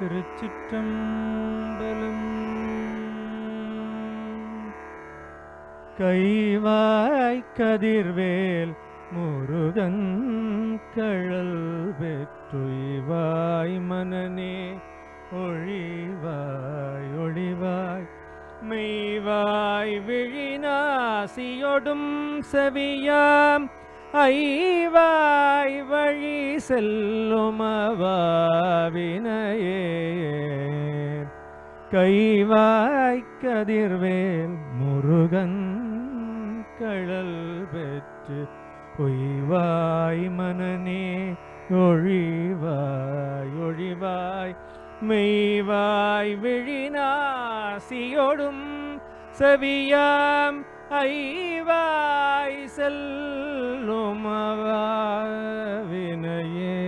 திருச்சிற்றம்பலம். கைவாய் கதிர்வேல் முருகன் கழல் பெற்றுய்வாய் மனநே ஒழிவாய் ஒழிவாய். மெய்வாய் விழிநாசியொடும் செவியாம் ஐவாய் வழி செல்லுமவாவினையே கைவாய் கதிர்வேல் முருகன் கழல் பெற்று பொய்வாய் மனநே ஒழிவாய் ஒழிவாய் மெய்வாய் விழினாசியோடும் செவியாம் ஐவாய் செல்லும் வினையே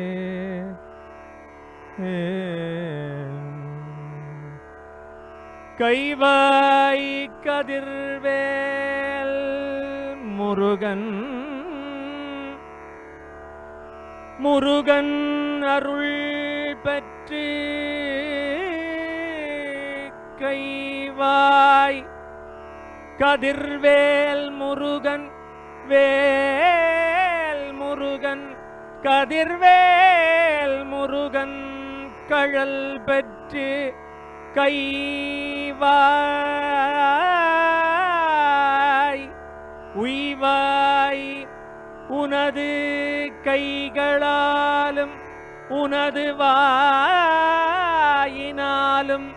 கைவாய் கதிர்வேல் முருகன் முருகன் அருள் பெற்று கைவாய் கதிர்வேல் முருகன் வேல் முருகன் கதிர்வேல் முருகன் கழல் பெற்று கைவாய். உய்வாய் உனது கைகளாலும் உனது வாயினாலும்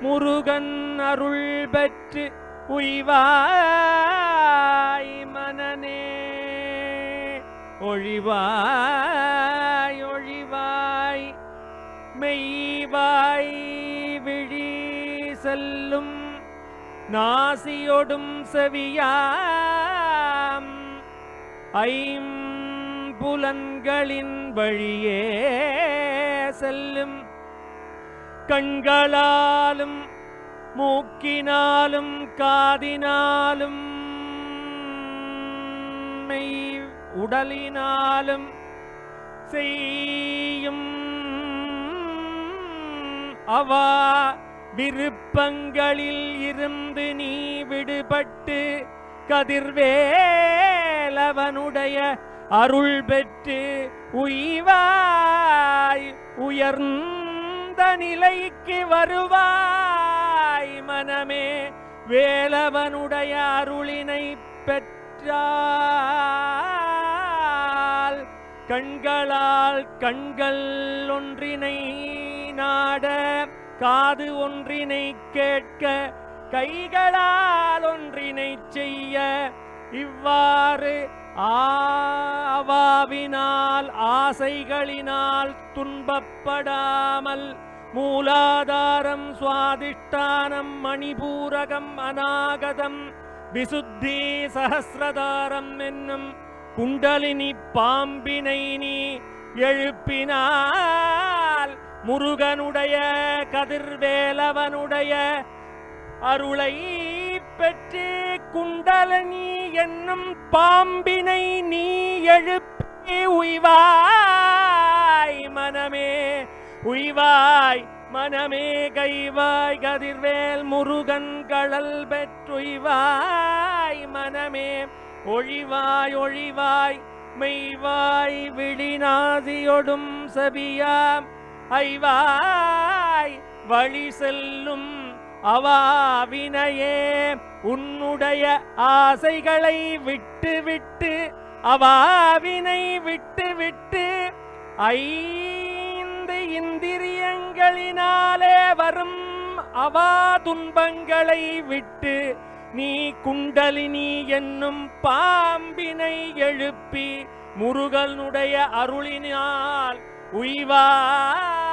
முருகன் அருள் பெற்று உய்வாய் மனநே. ஒழிவாய் ஒழிவாய் மெய்வாய் விழி செல்லும் நாசியொடும் செவியாம். ஐம் புலன்களின் வழியே செல்லும் கண்களாலும் மூக்கினாலும் காதினாலும் மெய் உடலினாலும் செய்யும் அவா விருப்பங்களில் இருந்து நீ விடுபட்டு கதிர்வேலவனுடைய அருள் பெற்று உய்வாய் உயர்ந்த நிலைக்கு வருவாய். மனமே வேலவனுடைய அருளினை பெற்றால் கண்களால் கண்கள் ஒன்றினை நாட காது ஒன்றினை கேட்க கைகளால் ஒன்றினை செய்ய இவ்வாறு ஆவாவினால் ஆசைகளினால் துன்பப்படாமல் மூலாதாரம் அனுஷ்டானம் மணிபூரகம் அநாகதம் விசுத்தி சகசிரதாரம் என்னும் குண்டலினி பாம்பினை நீ எழுப்பினால் முருகனுடைய கதிர்வேலவனுடைய அருளை பெற்று குண்டலினி என்னும் பாம்பினை நீ எழுப்பி உய்வாய் மனமே உய்வாய் மனமே கைவாய் கதிர்வேல் முருகன் கடல் பெற்றுய்வாய். மனமே ஒழிவாய் ஒழிவாய் மெய்வாய் விழிநாதியொடும் செபியாம் ஐவாய் வழி செல்லும் அவாவினையே உன்னுடைய ஆசைகளை விட்டு விட்டு அவாவினை விட்டு விட்டு ஐ ஐந்து இந்திரியங்களினாலே வரும் அவா துன்பங்களை விட்டு நீ குண்டலினி என்னும் பாம்பினை எழுப்பி முருகனுடைய அருளினால் உய்வாய்